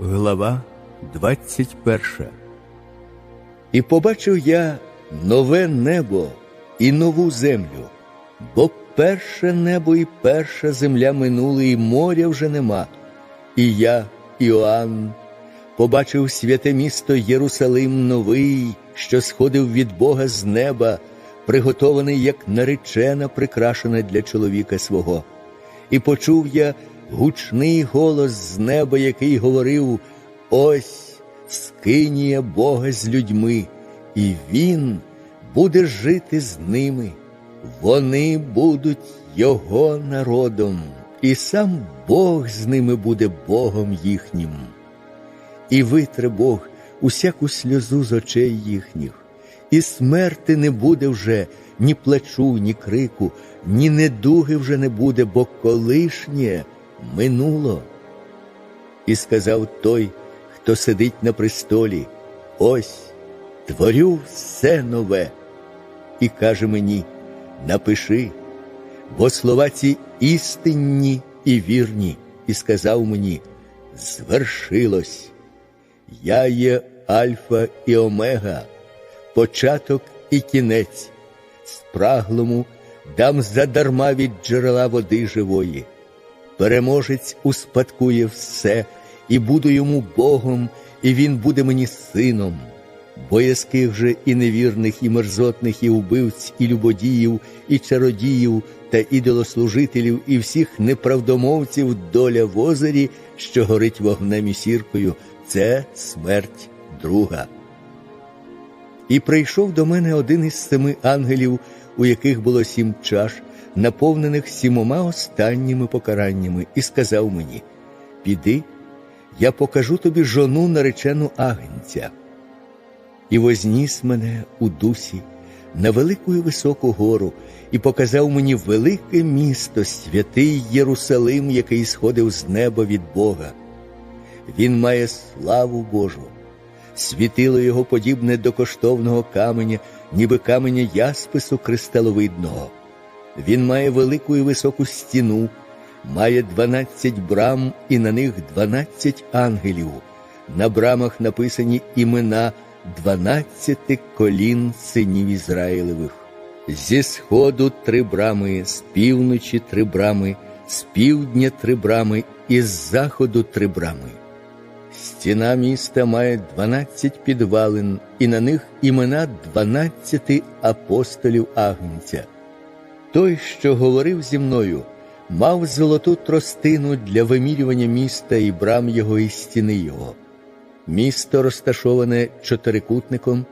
Глава 21 І побачив я нове небо і нову землю, бо перше небо і перша земля минули, і моря вже нема. І я, Іоанн, побачив святе місто Єрусалим новий, що сходив від Бога з неба, приготований як наречена, прикрашена для чоловіка свого. І почув я гучний голос з неба, який говорив: Ось скинія Бога з людьми, і Він буде жити з ними. Вони будуть Його народом, і сам Бог з ними буде Богом їхнім. І витре Бог усяку сльозу з очей їхніх, і смерти не буде вже ні плачу, ні крику, ні недуги вже не буде, бо колишнє минуло. І сказав той, хто сидить на престолі: Ось творю все нове. І каже мені: напиши, бо слова ці істинні і вірні, і сказав мені: звершилось. Я є Альфа і Омега, початок і кінець, спраглому дам задарма від джерела води живої. Переможець успадкує все, і буду йому Богом, і він буде мені сином. Боязких же і невірних, і мерзотних, і убивць, і любодіїв, і чародіїв та ідолослужителів, і всіх неправдомовців доля в озері, що горить вогнем і сіркою, це смерть друга. І прийшов до мене один із семи ангелів, у яких було сім чаш, наповнених сімома останніми покараннями, і сказав мені: Піди, я покажу тобі жону наречену агнця. І возніс мене у дусі на велику і високу гору, і показав мені велике місто, святий Єрусалим, який сходив з неба від Бога. Він має славу Божу, світило його подібне до коштовного каменя, ніби каменя яспису кристаловидного. Він має велику і високу стіну, має дванадцять брам, і на них дванадцять ангелів. На брамах написані імена дванадцяти колін синів Ізраїлевих. Зі сходу три брами, з півночі три брами, з півдня три брами, і з заходу три брами. Стіна міста має дванадцять підвалин, і на них імена дванадцяти апостолів Агнця. Той, що говорив зі мною, мав золоту тростину для вимірювання міста і брам його і стіни його. Місто розташоване чотирикутником,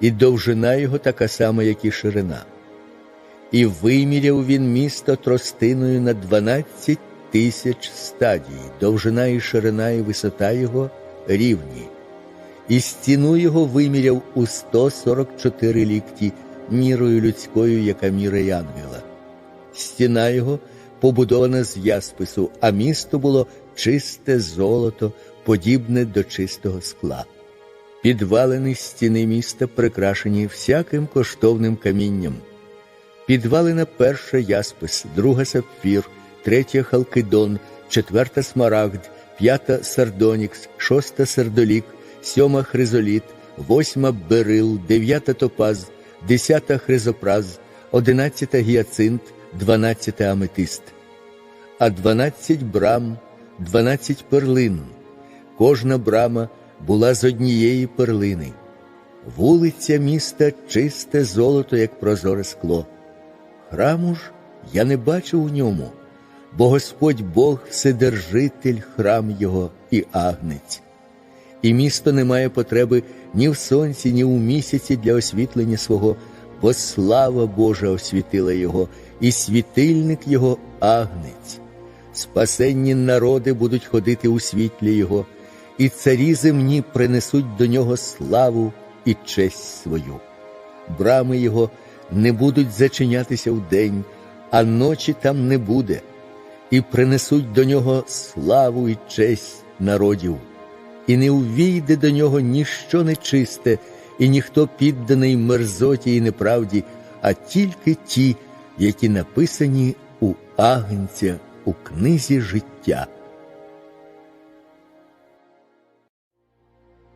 і довжина його така сама, як і ширина. І виміряв він місто тростиною на дванадцять тисяч стадій, довжина і ширина, і висота його рівні, і стіну його виміряв у 144 лікті мірою людською, яка міра ангела. Стіна його побудована з яспису, а місто було чисте золото, подібне до чистого скла. Підвалини стіни міста прикрашені всяким коштовним камінням. Підвалина перша яспис, друга сапфір, третя халкидон, четверта смарагд, п'ята сардонікс, шоста сердолік, сьома хризоліт, восьма берил, дев'ята топаз, десята хризопраз, одинадцята гіацинт, дванадцята аметист, а дванадцять брам, дванадцять перлин. Кожна брама була з однієї перлини. Вулиця міста чисте золото, як прозоре скло. Храму ж я не бачу у ньому, бо Господь Бог вседержитель храм Його і агнець. І місто не має потреби ні в сонці, ні у місяці для освітлення свого, бо слава Божа освітила Його, і світильник Його агнець. Спасенні народи будуть ходити у світлі Його, і царі земні принесуть до нього славу і честь свою. Брами Його не будуть зачинятися вдень, а ночі там не буде, і принесуть до нього славу і честь народів, і не увійде до нього ніщо нечисте, і ніхто підданий мерзоті і неправді, а тільки ті, які написані у Агнця у книзі життя.